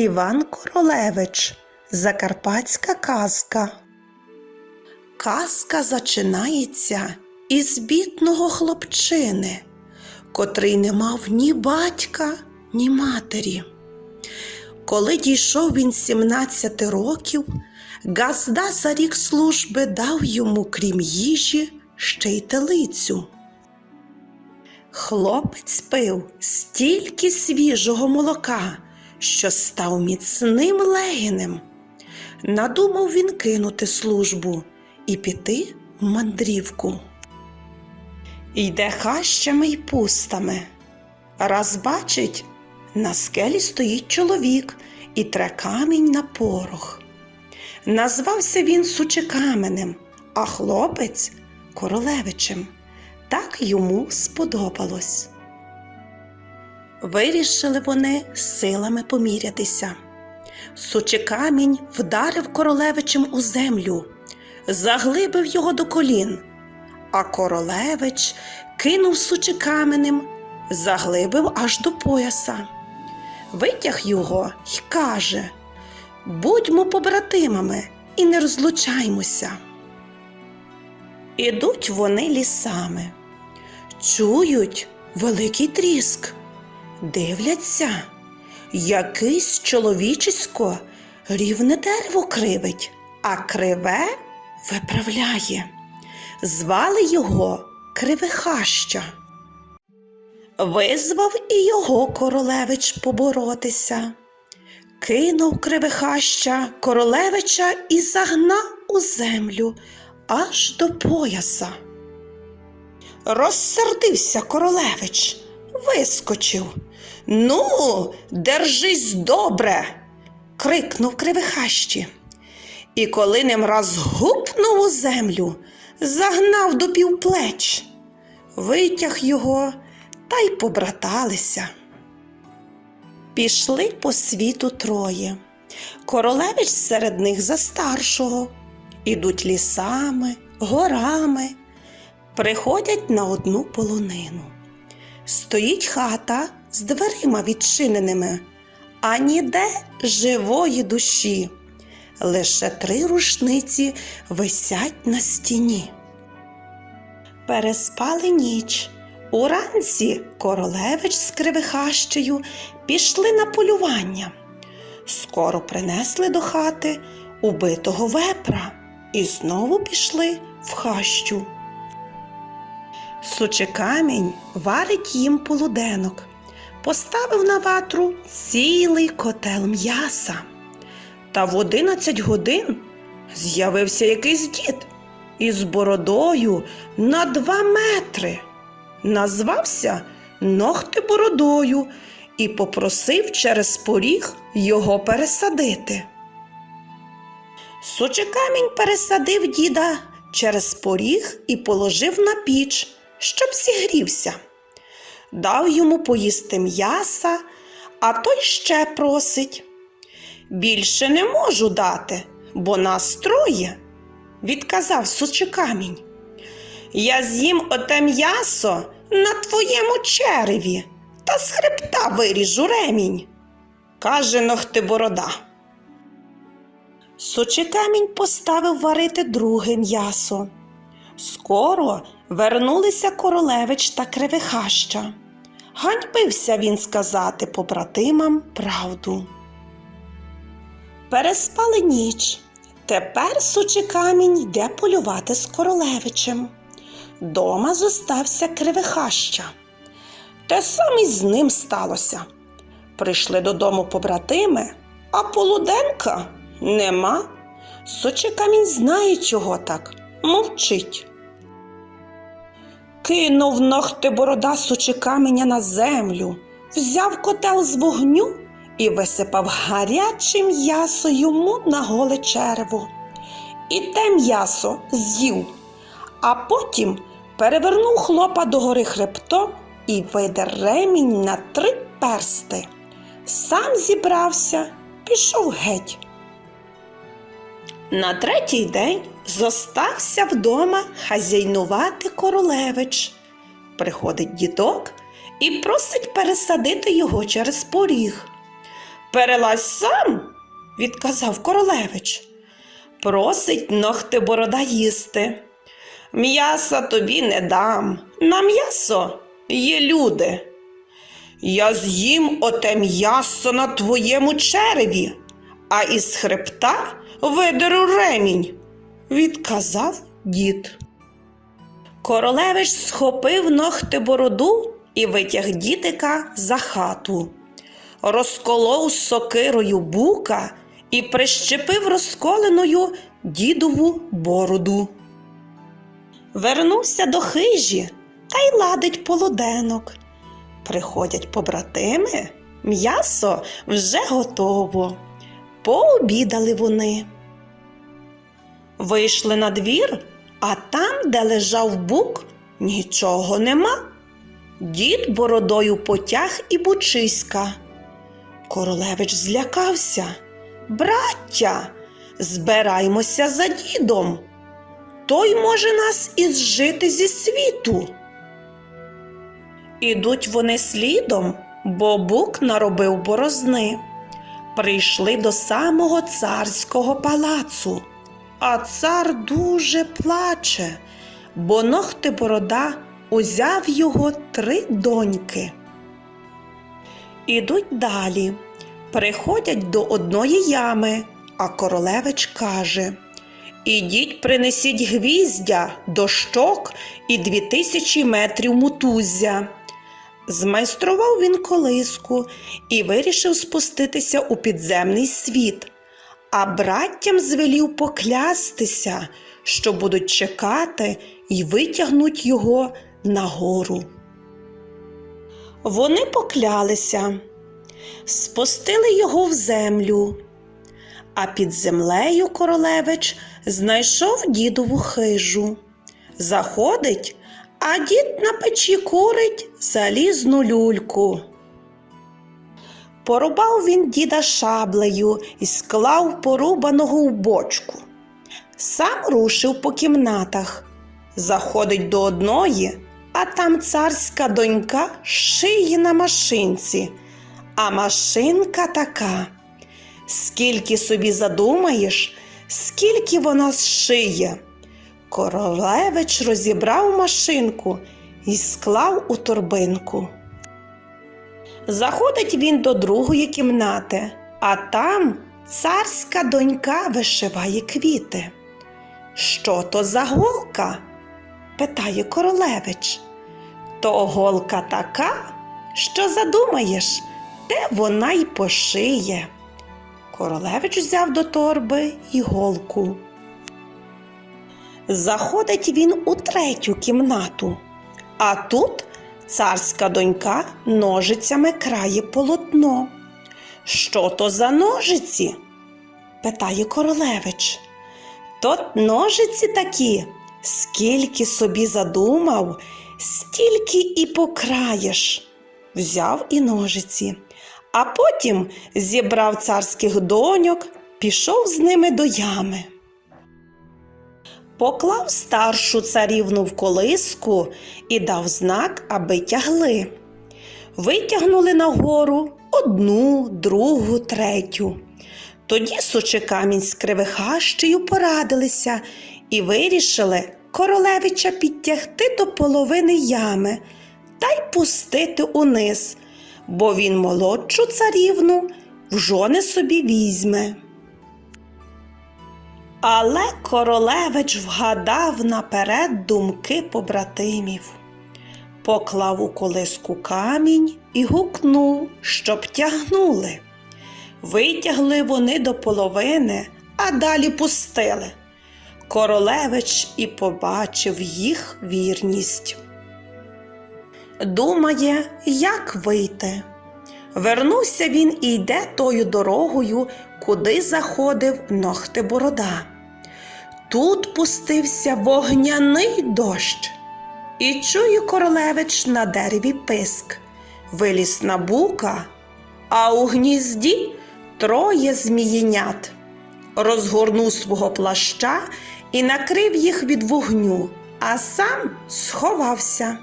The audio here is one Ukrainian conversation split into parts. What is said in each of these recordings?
Іван Королевич Закарпатська казка. Казка зачинається із бідного хлопчини, котрий не мав ні батька, ні матері. Коли дійшов він 17 років, Газда за рік служби дав йому, крім їжі, ще й телицю. Хлопець пив стільки свіжого молока, що став міцним легінем. Надумав він кинути службу і піти в мандрівку. Йде хащами й пустами. Раз бачить, на скелі стоїть чоловік і тре камінь на порох. Назвався він Сучекаменем, а хлопець королевичем. Так йому сподобалось. Вирішили вони силами помірятися. Сучекамінь вдарив королевичем у землю, заглибив його до колін, а королевич кинув сучекаменем, заглибив аж до пояса. Витяг його й каже: Будьмо побратимами і не розлучаймося. Ідуть вони лісами, чують великий тріск, дивляться, якийсь чоловічисько рівне дерево кривить, а криве виправляє. Звали його Кривихаща. Визвав і його королевич поборотися. Кинув кривихаща королевича і загнав у землю аж до пояса. Розсердився королевич, вискочив. Ну, держись добре. крикнув кривихащі. І коли ним раз гупнув у землю, загнав до півплеч, витяг його та й побраталися. Пішли по світу троє. Королевич серед них за старшого. Ідуть лісами, горами, приходять на одну полонину. Стоїть хата з дверима відчиненими, а ніде живої душі. Лише три рушниці висять на стіні. Переспали ніч. Уранці королевич з кривихащею пішли на полювання. Скоро принесли до хати убитого вепра і знову пішли в хащу. Сучекамінь варить їм полуденок, поставив на ватру цілий котел м'яса. Та в одинадцять годин з'явився якийсь дід із бородою на два метри. Назвався Ногти бородою і попросив через поріг його пересадити. Сучекамінь пересадив діда через поріг і положив на піч, щоб зігрівся. Дав йому поїсти м'яса, а той ще просить. Більше не можу дати, бо нас троє, відказав Сучекамінь. Я з'їм оте м'ясо на твоєму череві та з хребта виріжу ремінь, каже Ногтиборода. Сучекамінь поставив варити друге м'ясо. Скоро вернулися королевич та кривихаща. Ганьбився він сказати побратимам правду. Переспали ніч. Тепер Сучекамінь йде полювати з королевичем. Дома зостався кривихаща. Те саме з ним сталося. Прийшли додому побратими, а полуденка нема. Сочекамінь знає, чого так, мовчить. Кинув ногти борода сучекаменя на землю, взяв котел з вогню і висипав гаряче м'ясо йому на голе черево. І те м'ясо з'їв, а потім перевернув хлопа догори хребтом і видер ремінь на три персти. Сам зібрався, пішов геть. На третій день зостався вдома хазяйнувати королевич. Приходить дідок і просить пересадити його через поріг. Перелазь сам, відказав королевич. Просить ногти борода їсти. М'яса тобі не дам. На м'ясо є люди. Я з'їм оте м'ясо на твоєму череві, а із хребта видеру ремінь, відказав дід. Королевич схопив ногти бороду і витяг дідика за хату, розколов сокирою бука і прищепив розколеною дідову бороду. Вернувся до хижі та й ладить полуденок. Приходять побратими, м'ясо вже готово. Пообідали вони. Вийшли на двір, а там, де лежав бук, нічого нема. Дід бородою потяг і бучиська. Королевич злякався. Браття, збираймося за дідом. Той може нас ізжити зі світу. Ідуть вони слідом, бо бук наробив борозни. Прийшли до самого царського палацу, а цар дуже плаче, бо ногти борода узяв його три доньки. Ідуть далі, приходять до одної ями, а королевич каже Ідіть, принесіть гвіздя, дощок і дві тисячі метрів мутуззя. Змайстрував він колиску і вирішив спуститися у підземний світ, а браттям звелів поклястися, що будуть чекати і витягнуть його нагору. Вони поклялися, спустили його в землю, а під землею королевич знайшов дідову хижу. Заходить, а дід на печі курить залізну люльку. Порубав він діда шаблею і склав порубаного в бочку. Сам рушив по кімнатах. Заходить до одної, а там царська донька шиє на машинці. А машинка така. Скільки собі задумаєш, скільки вона зшиє. Королевич розібрав машинку і склав у торбинку. Заходить він до другої кімнати, а там царська донька вишиває квіти. Що то за голка? питає королевич. То голка така, що задумаєш, де вона й пошиє. Королевич взяв до торби іголку. Заходить він у третю кімнату, а тут царська донька ножицями крає полотно. Що то за ножиці? питає королевич. То ножиці такі, скільки собі задумав, стільки і покраєш. Взяв і ножиці, а потім зібрав царських доньок, пішов з ними до ями. Поклав старшу царівну в колиску і дав знак, аби тягли. Витягнули нагору одну, другу, третю. Тоді Сучекамінь з Кривихащею порадилися і вирішили королевича підтягти до половини ями та й пустити униз, бо він молодшу царівну в жони собі візьме. Але королевич вгадав наперед думки побратимів, поклав у колиску камінь і гукнув, щоб тягнули. Витягли вони до половини, а далі пустили. Королевич і побачив їх вірність. Думає, як вийти. Вернувся він і йде тою дорогою, куди заходив ногти борода. Тут пустився вогняний дощ, і чує королевич на дереві писк. Виліз на бука, а у гнізді троє змієнят. Розгорнув свого плаща і накрив їх від вогню, а сам сховався.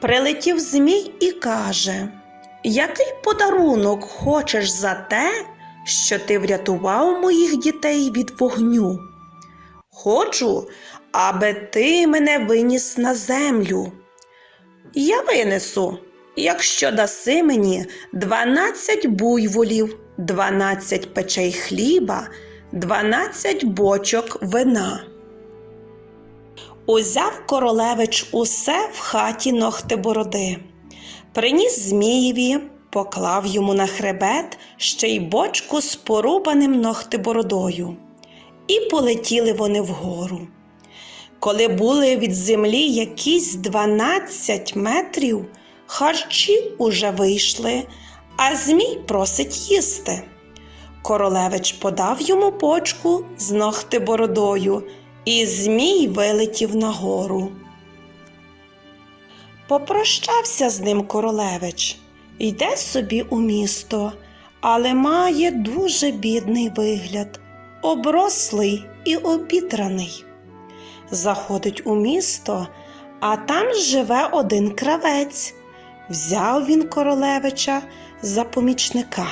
Прилетів змій і каже який подарунок хочеш за те, що ти врятував моїх дітей від вогню? Хочу, аби ти мене виніс на землю. Я винесу, якщо даси мені дванадцять буйволів, дванадцять печей хліба, дванадцять бочок вина. Узяв королевич усе в хаті Ногтибороди, приніс Змієві, поклав йому на хребет ще й бочку з порубаним ногтибородою. І полетіли вони вгору. Коли були від землі якісь дванадцять метрів, харчі уже вийшли, а Змій просить їсти. Королевич подав йому бочку з ногтибородою, і Змій вилетів нагору. Попрощався з ним королевич, йде собі у місто, але має дуже бідний вигляд, оброслий і обідраний. Заходить у місто, а там живе один кравець. Взяв він королевича за помічника.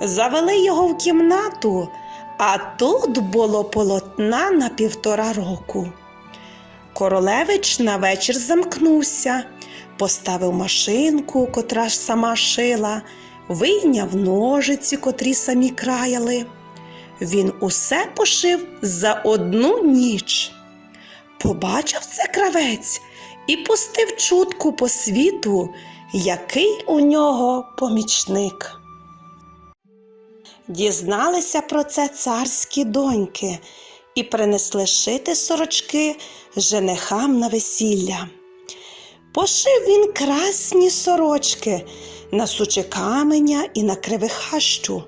Завели його в кімнату, а тут було полотна на півтора року. Королевич на вечір замкнувся, поставив машинку, котра ж сама шила, вийняв ножиці, котрі самі краяли. Він усе пошив за одну ніч. Побачив це кравець і пустив чутку по світу, який у нього помічник. Дізналися про це царські доньки і принесли шити сорочки женихам на весілля. Пошив він красні сорочки на суче каменя і на кривихащу,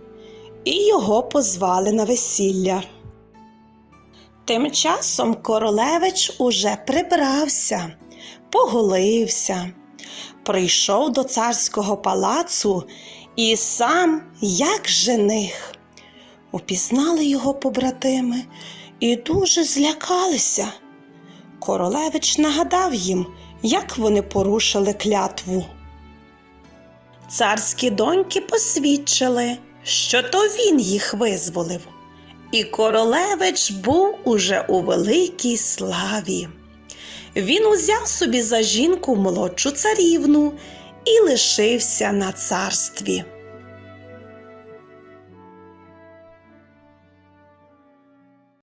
і його позвали на весілля. Тим часом королевич уже прибрався, поголився, прийшов до царського палацу і сам як жених. Упізнали його побратими і дуже злякалися. Королевич нагадав їм, як вони порушили клятву. Царські доньки посвідчили, що то він їх визволив, і королевич був уже у великій славі. Він узяв собі за жінку молодшу царівну і лишився на царстві.